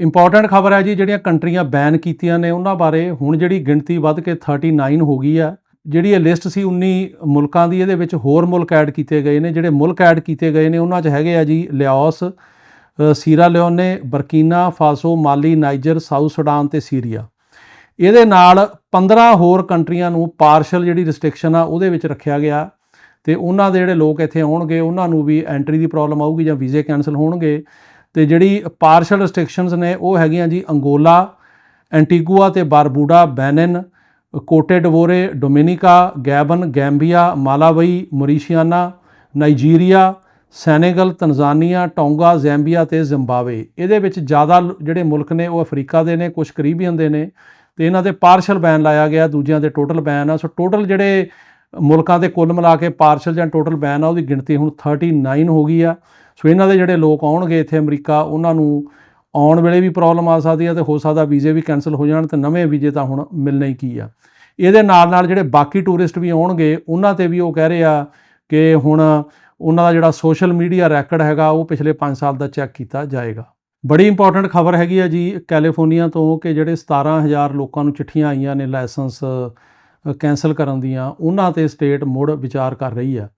Important ਖਬਰ ਹੈ ਜੀ, ਜਿਹੜੀਆਂ ਕੰਟਰੀਆਂ ਬੈਨ ਕੀਤੀਆਂ ਨੇ, ਉਹਨਾਂ ਬਾਰੇ ਹੁਣ ਜਿਹੜੀ ਗਿਣਤੀ ਵੱਧ ਕੇ 39 ਹੋ ਗਈ ਆ, ਜਿਹੜੀ ਇਹ ਲਿਸਟ ਸੀ 19 ਮੁਲਕਾਂ ਦੀ, ਇਹਦੇ ਵਿੱਚ ਹੋਰ ਮੁਲਕ ਐਡ ਕੀਤੇ ਗਏ ਨੇ, ਜਿਹੜੇ ਮੁਲਕ ਐਡ ਕੀਤੇ ਗਏ ਨੇ, ਉਹਨਾਂ 'ਚ ਹੈਗੇ ਆ ਜੀ ਲਿਓਸ ਸੀਰਾ Leone, Burkina, Faso, Mali, Niger, South Sudan ਤੇ ਸੀਰੀਆ। ਇਹਦੇ ਨਾਲ 15 ਹੋਰ ਕੰਟਰੀਆਂ ਨੂੰ ਪਾਰਸ਼ਲ ਜਿਹੜੀ ਰਿਸਟ੍ਰਿਕਸ਼ਨ ਆ, ਉਹਦੇ ਵਿੱਚ ਰੱਖਿਆ ਗਿਆ, ਤੇ ਉਹਨਾਂ ਦੇ ਜਿਹੜੇ ਲੋਕ ਇੱਥੇ ਆਉਣਗੇ, ਉਹਨਾਂ ਨੂੰ ਵੀ ਐਂਟਰੀ ਦੀ ਪ੍ਰੋਬਲਮ ਆਊਗੀ ਜਾਂ ਵੀਜ਼ੇ ਕੈਨਸਲ ਹੋਣਗੇ। ਤੇ ਜਿਹੜੀ ਪਾਰਸ਼ਲ ਰਿਸਟ੍ਰਿਕਸ਼ਨਸ ਨੇ, ਉਹ ਹੈਗੀਆਂ ਜੀ ਅੰਗੋਲਾ, ਐਂਟੀਗੂਆ ਤੇ ਬਾਰਬੂਡਾ, ਬੈਨਨ ਕੋਟੇ ਡਵੋਰੇ ਡੋਮਿਨਿਕਾ, ਗੈਬਨ, ਗੈਂਬੀਆ, ਮਾਲਾਵਈ, ਮੌਰੀਸ਼ੀਆਨਾ, ਨਾਈਜੀਰੀਆ, ਸੈਨੇਗਲ, ਤਨਜ਼ਾਨੀਆ, ਟੋਂਗਾ, ਜ਼ੈਂਬੀਆ ਤੇ ਜ਼ਿੰਬਾਬਵੇ। ਇਹਦੇ ਵਿੱਚ ਜ਼ਿਆਦਾ ਲ- ਜਿਹੜੇ ਮੁਲਕ ਨੇ, ਉਹ ਅਫਰੀਕਾ ਦੇ ਨੇ ਕੁਝ ਕਰੀਬੀਅਨ ਦੇ ਨੇ। ਤੇ ਇਹਨਾਂ ਤੇ ਪਾਰਸ਼ਲ ਬੈਨ ਲਾਇਆ ਗਿਆ, ਦੂਜਿਆਂ ਤੇ ਟੋਟਲ ਬੈਨ ਆ। ਸੋ ਟੋਟਲ ਜਿਹੜੇ ਮੁਲਕਾਂ ਦੇ ਕੁੱਲ ਮਿਲਾ ਕੇ ਪਾਰਸ਼ਲ ਜਾਂ ਟੋਟਲ ਬੈਨ ਆ, ਉਹਦੀ ਗਿਣਤੀ ਹੁਣ 39 ਹੋ ਗਈ ਆ। ਸੋ ਇਹਨਾਂ ਦੇ ਜਿਹੜੇ ਲੋਕ ਆਉਣਗੇ ਇੱਥੇ ਅਮਰੀਕਾ, ਉਹਨਾਂ ਨੂੰ ਆਉਣ ਵੇਲੇ ਵੀ ਪ੍ਰੋਬਲਮ ਆ ਸਕਦੀ ਆ ਤੇ ਹੋ ਸਕਦਾ ਵੀਜ਼ੇ ਵੀ ਕੈਨਸਲ ਹੋ ਜਾਣ ਤੇ ਨਵੇਂ ਵੀਜ਼ੇ ਤਾਂ ਹੁਣ ਮਿਲਣੇ ਹੀ ਕੀ ਆ। ਇਹਦੇ ਨਾਲ ਨਾਲ ਜਿਹੜੇ ਬਾਕੀ ਟੂਰਿਸਟ ਵੀ ਆਉਣਗੇ, ਉਹਨਾਂ ਤੇ ਵੀ ਉਹ ਕਹਿ ਰਹੇ ਆ ਕਿ ਹੁਣ ਉਹਨਾਂ ਦਾ ਜਿਹੜਾ ਸੋਸ਼ਲ ਮੀਡੀਆ ਰੈਕੋਰਡ ਹੈਗਾ, ਉਹ ਪਿਛਲੇ 5 ਸਾਲ ਦਾ ਚੈੱਕ ਕੀਤਾ ਜਾਏਗਾ। ਬੜੀ ਇੰਪੋਰਟੈਂਟ ਖਬਰ ਹੈਗੀ ਆ ਜੀ ਕੈਲੀਫੋਰਨੀਆ ਤੋਂ ਕਿ ਜਿਹੜੇ 17000 ਲੋਕਾਂ ਨੂੰ ਚਿੱਠੀਆਂ ਆਈਆਂ ਨੇ ਲਾਇਸੈਂਸ ਕੈਨਸਲ ਕਰਨ ਦੀਆਂ, ਉਹਨਾਂ ਤੇ ਸਟੇਟ ਮੁੜ ਵਿਚਾਰ ਕਰ ਰਹੀ ਆ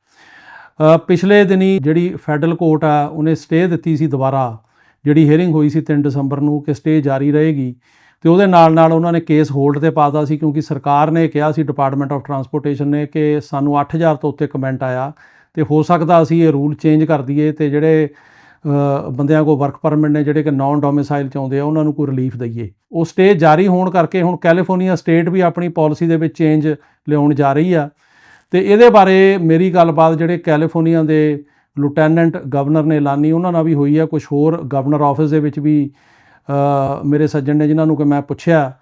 ਪਿਛਲੇ ਦਿਨੀ ਜਿਹੜੀ ਫੈਡਰਲ ਕੋਰਟ ਆ, ਉਹਨੇ ਸਟੇ ਦਿੱਤੀ ਸੀ ਦੁਬਾਰਾ। ਜਿਹੜੀ ਹੀਅਰਿੰਗ ਹੋਈ ਸੀ 3 ਦਸੰਬਰ ਨੂੰ ਕਿ ਸਟੇ ਜਾਰੀ ਰਹੇਗੀ। ਤੇ ਉਹਦੇ ਨਾਲ ਨਾਲ ਉਹਨਾਂ ਨੇ ਕੇਸ ਹੋਲਡ ਤੇ ਪਾਤਾ ਸੀ ਕਿਉਂਕਿ ਸਰਕਾਰ ਨੇ ਕਿਹਾ ਸੀ ਡਿਪਾਰਟਮੈਂਟ ਆਫ ਟਰਾਂਸਪੋਰਟੇਸ਼ਨ ਨੇ ਕਿ ਸਾਨੂੰ 8000 ਤੋਂ ਉੱਤੇ ਕਮੈਂਟ ਆਇਆ ਤੇ ਹੋ ਸਕਦਾ ਅਸੀਂ ਇਹ ਰੂਲ ਚੇਂਜ ਕਰ ਦਈਏ ਤੇ ਜਿਹੜੇ ਬੰਦਿਆਂ ਕੋ ਵਰਕ ਪਰਮਿਟ ਨੇ ਜਿਹੜੇ ਕਿ ਨਾਨ ਡੋਮਿਸਾਈਲ ਚ ਆਉਂਦੇ ਆ, ਉਹਨਾਂ ਨੂੰ ਕੋਈ ਰਿਲੀਫ ਦਈਏ। ਉਹ ਸਟੇ ਜਾਰੀ ਹੋਣ ਕਰਕੇ ਹੁਣ ਕੈਲੀਫੋਰਨੀਆ ਸਟੇਟ ਵੀ ਆਪਣੀ ਪਾਲਿਸੀ ਦੇ ਵਿੱਚ ਚੇਂਜ ਲਿਆਉਣ ਜਾ ਰਹੀ ਆ। ਤੇ ਇਹਦੇ ਬਾਰੇ ਮੇਰੀ ਗੱਲਬਾਤ ਜਿਹੜੇ ਕੈਲੀਫੋਰਨੀਆ ਦੇ ਲੈਫਟੀਨੈਂਟ ਗਵਰਨਰ ਨੇ ਐਲਾਨੀ ਉਹਨਾਂ ਨਾਲ ਵੀ ਹੋਈ ਆ। ਕੁਝ ਹੋਰ ਗਵਰਨਰ ਆਫਿਸ ਦੇ ਵਿੱਚ ਵੀ ਮੇਰੇ ਸੱਜਣ ਨੇ ਜਿਨ੍ਹਾਂ ਨੂੰ ਕਿ ਮੈਂ ਪੁੱਛਿਆ।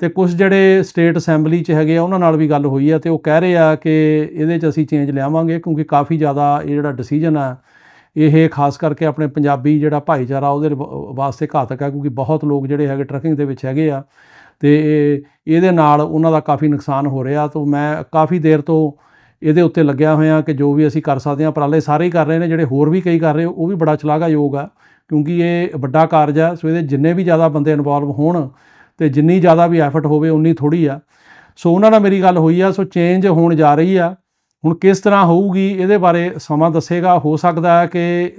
ਤੇ ਕੁਝ ਜਿਹੜੇ ਸਟੇਟ ਅਸੈਂਬਲੀ 'ਚ ਹੈਗੇ ਆ, ਉਹਨਾਂ ਨਾਲ ਵੀ ਗੱਲ ਹੋਈ ਆ ਤੇ ਉਹ ਕਹਿ ਰਹੇ ਆ ਕਿ ਇਹਦੇ 'ਚ ਅਸੀਂ ਚੇਂਜ ਲਿਆਵਾਂਗੇ ਕਿਉਂਕਿ ਕਾਫੀ ਜ਼ਿਆਦਾ ਇਹ ਜਿਹੜਾ ਡਿਸੀਜਨ ਆ ਇਹ ਖਾਸ ਕਰਕੇ ਆਪਣੇ ਪੰਜਾਬੀ ਜਿਹੜਾ ਭਾਈਚਾਰਾ ਉਹਦੇ ਵ- ਵਾਸਤੇ ਘਾਤਕ ਹੈ ਕਿਉਂਕਿ ਬਹੁਤ ਲੋਕ ਜਿਹੜੇ ਹੈਗੇ ਟਰੈਕਿੰਗ ਦੇ ਵਿੱਚ ਹੈਗੇ ਆ। ਤੇ ਇਹ- ਇਹਦੇ ਨਾਲ ਉਹਨਾਂ ਦਾ ਕਾਫੀ ਨੁਕਸਾਨ ਹੋ ਰਿਹਾ। ਤਾਂ ਮੈਂ ਕਾਫੀ ਦੇਰ ਤੋਂ ਇਹਦੇ ਉੱਤੇ ਲੱਗਿਆ ਹੋਇਆ ਕਿ ਜੋ ਵੀ ਅਸੀਂ ਕਰ ਸਕਦੇ ਹਾਂ ਉਪਰਾਲੇ ਸਾਰੇ ਹੀ ਕਰ ਰਹੇ ਨੇ, ਜਿਹੜੇ ਹੋਰ ਵੀ ਕਈ ਕਰ ਰਹੇ, ਉਹ ਵੀ ਬੜਾ ਸ਼ਲਾਘਾਯੋਗ ਆ। ਕਿਉਂਕਿ ਇਹ ਵੱਡਾ ਕਾਰਜ ਆ ਸੋ ਇਹਦੇ ਜਿੰਨੇ ਵੀ ਜ਼ਿਆਦਾ ਬੰਦੇ ਇਨਵੋਲਵ ਹੋਣ ਤੇ ਜਿੰਨੀ ਜ਼ਿਆਦਾ ਵੀ ਐਫਰਟ ਹੋਵੇ ਉਨੀ ਥੋੜੀ ਆ। ਸੋ ਉਹਨਾਂ ਨਾਲ ਮੇਰੀ ਗੱਲ ਹੋਈ ਆ, ਸੋ ਚੇਂਜ ਹੋਣ ਜਾ ਰਹੀ ਆ। ਹੁਣ ਕਿਸ ਤਰ੍ਹਾਂ ਹੋਊਗੀ, ਇਹਦੇ ਬਾਰੇ ਸਮਾਂ ਦੱਸੇਗਾ। ਹੋ ਸਕਦਾ ਹੈ ਕਿ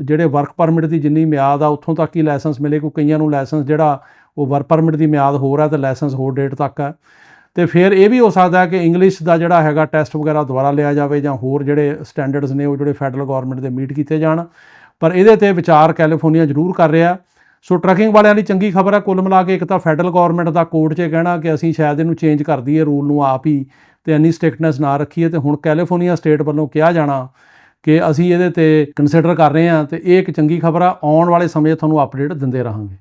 ਜਿਹੜੇ ਵਰਕ ਪਰਮਿਟ ਦੀ ਜਿੰਨੀ ਮਿਆਦ ਆ, ਉੱਥੋਂ ਤੱਕ ਹੀ ਲਾਇਸੈਂਸ ਮਿਲੇ ਕੋਈ ਕਈਆਂ ਨੂੰ ਲਾਇਸੈਂਸ ਜਿਹੜਾ, ਉਹ ਵਰਕ ਪਰਮਿਟ ਦੀ ਮਿਆਦ ਹੋਰ ਹੈ ਤੇ ਲਾਇਸੈਂਸ ਹੋਰ ਡੇਟ ਤੱਕ ਹੈ। ਤੇ ਫਿਰ ਇਹ ਵੀ ਹੋ ਸਕਦਾ ਕਿ ਇੰਗਲਿਸ਼ ਦਾ ਜਿਹੜਾ ਹੈਗਾ ਟੈਸਟ ਵਗੈਰਾ ਦੁਬਾਰਾ ਲਿਆ ਜਾਵੇ ਜਾਂ ਹੋਰ ਜਿਹੜੇ ਸਟੈਂਡਰਡਸ ਨੇ, ਉਹ ਜਿਹੜੇ ਫੈਡਰਲ ਗਵਰਨਮੈਂਟ ਦੇ ਮੀਟ ਕੀਤੇ ਜਾਣ। ਪਰ ਇਹਦੇ ਤੇ ਵਿਚਾਰ ਕੈਲੀਫੋਰਨੀਆ ਜ਼ਰੂਰ ਕਰ ਰਿਹਾ। ਸੋ ਟਰੱਕਿੰਗ ਵਾਲਿਆਂ ਲਈ ਚੰਗੀ ਖਬਰ ਹੈ। ਕੁੱਲ ਮਿਲਾ ਕੇ ਇੱਕ ਤਾਂ ਫੈਡਰਲ ਗਵਰਨਮੈਂਟ ਦਾ ਕੋਰਟ 'ਚ ਕਹਿਣਾ ਕਿ ਅਸੀਂ ਸ਼ਾਇਦ ਇਹਨੂੰ ਚੇਂਜ ਕਰ ਦਈਏ ਰੂਲ ਨੂੰ ਆਪ ਹੀ ਤੇ ਇੰਨੀ ਸਟ੍ਰਿਕਟਨੈਸ ਨਾ ਰੱਖੀਏ ਤੇ ਹੁਣ ਕੈਲੀਫੋਰਨੀਆ ਸਟੇਟ ਵੱਲੋਂ ਕਿਹਾ ਜਾਣਾ ਕਿ ਅਸੀਂ ਇਹਦੇ ਤੇ ਕੰਸੀਡਰ ਕਰ ਰਹੇ ਹਾਂ ਤੇ ਇਹ ਇੱਕ ਚੰਗੀ ਖਬਰ ਆ, ਆਉਣ ਵਾਲੇ ਸਮੇਂ ਤੁਹਾਨੂੰ ਅਪਡੇਟ ਦਿੰਦੇ ਰਹਾਂਗੇ।